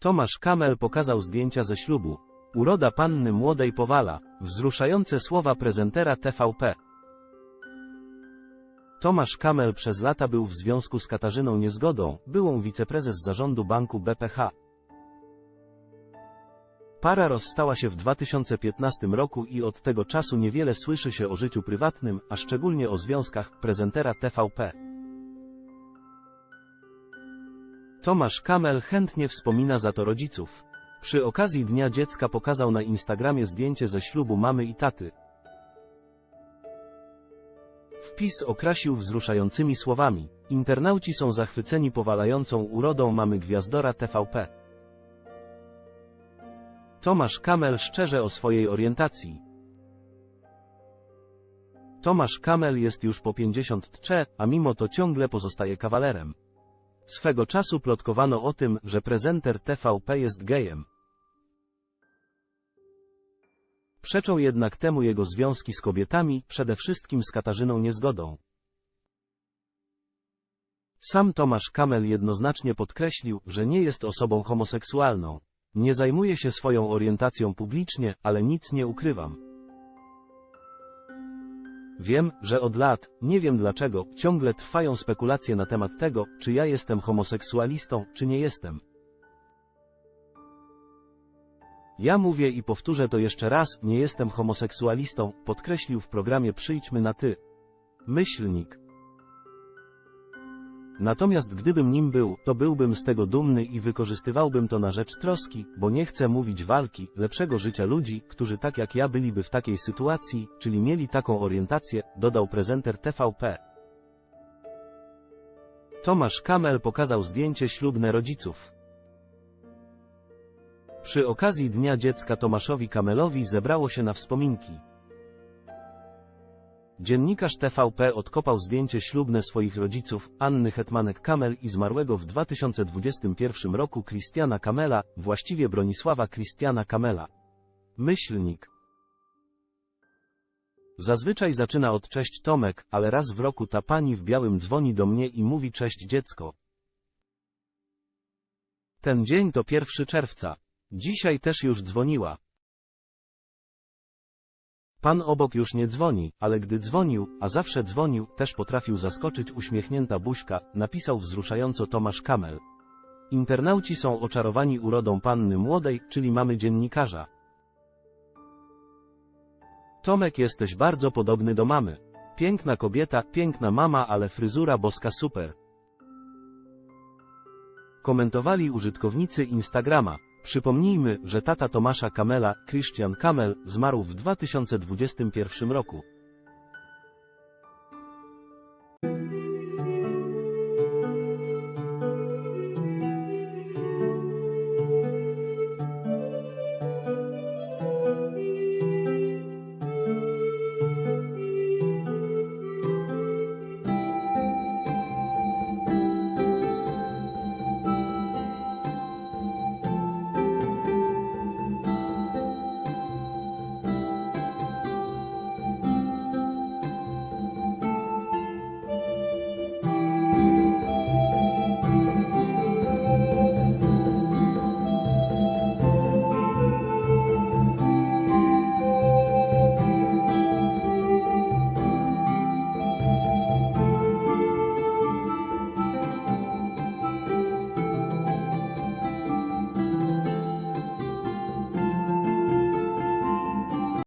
Tomasz Kamel pokazał zdjęcia ze ślubu. Uroda panny młodej powala. Wzruszające słowa prezentera TVP. Tomasz Kamel przez lata był w związku z Katarzyną Niezgodą, byłą wiceprezes zarządu banku BPH. Para rozstała się w 2015 roku i od tego czasu niewiele słyszy się o życiu prywatnym, a szczególnie o związkach prezentera TVP. Tomasz Kamel chętnie wspomina za to rodziców. Przy okazji Dnia Dziecka pokazał na Instagramie zdjęcie ze ślubu mamy i taty. Wpis okrasił wzruszającymi słowami. Internauci są zachwyceni powalającą urodą mamy gwiazdora TVP. Tomasz Kamel szczerze o swojej orientacji. Tomasz Kamel jest już po 53, a mimo to ciągle pozostaje kawalerem. Swego czasu plotkowano o tym, że prezenter TVP jest gejem. Przeczą jednak temu jego związki z kobietami, przede wszystkim z Katarzyną Niezgodą. Sam Tomasz Kamel jednoznacznie podkreślił, że nie jest osobą homoseksualną. Nie zajmuję się swoją orientacją publicznie, ale nic nie ukrywam. Wiem, że od lat, nie wiem dlaczego, ciągle trwają spekulacje na temat tego, czy ja jestem homoseksualistą, czy nie jestem. Ja mówię i powtórzę to jeszcze raz, nie jestem homoseksualistą, podkreślił w programie Przyjdźmy na ty. Myślnik. Natomiast gdybym nim był, to byłbym z tego dumny i wykorzystywałbym to na rzecz troski, bo nie chcę mówić walki, lepszego życia ludzi, którzy tak jak ja byliby w takiej sytuacji, czyli mieli taką orientację, dodał prezenter TVP. Tomasz Kamel pokazał zdjęcie ślubne rodziców. Przy okazji Dnia Dziecka Tomaszowi Kamelowi zebrało się na wspominki. Dziennikarz TVP odkopał zdjęcie ślubne swoich rodziców, Anny Hetmanek-Kamel i zmarłego w 2021 roku Christiana Kamela, właściwie Bronisława Christiana Kamela. Myślnik. Zazwyczaj zaczyna od cześć Tomek, ale raz w roku ta pani w białym dzwoni do mnie i mówi cześć dziecko. Ten dzień to 1 czerwca. Dzisiaj też już dzwoniła. Pan obok już nie dzwoni, ale gdy dzwonił, a zawsze dzwonił, też potrafił zaskoczyć uśmiechnięta buźka, napisał wzruszająco Tomasz Kamel. Internauci są oczarowani urodą panny młodej, czyli mamy dziennikarza. Tomek jesteś bardzo podobny do mamy. Piękna kobieta, piękna mama, ale fryzura boska super. Komentowali użytkownicy Instagrama. Przypomnijmy, że tata Tomasza Kamela, Christian Kamel, zmarł w 2021 roku.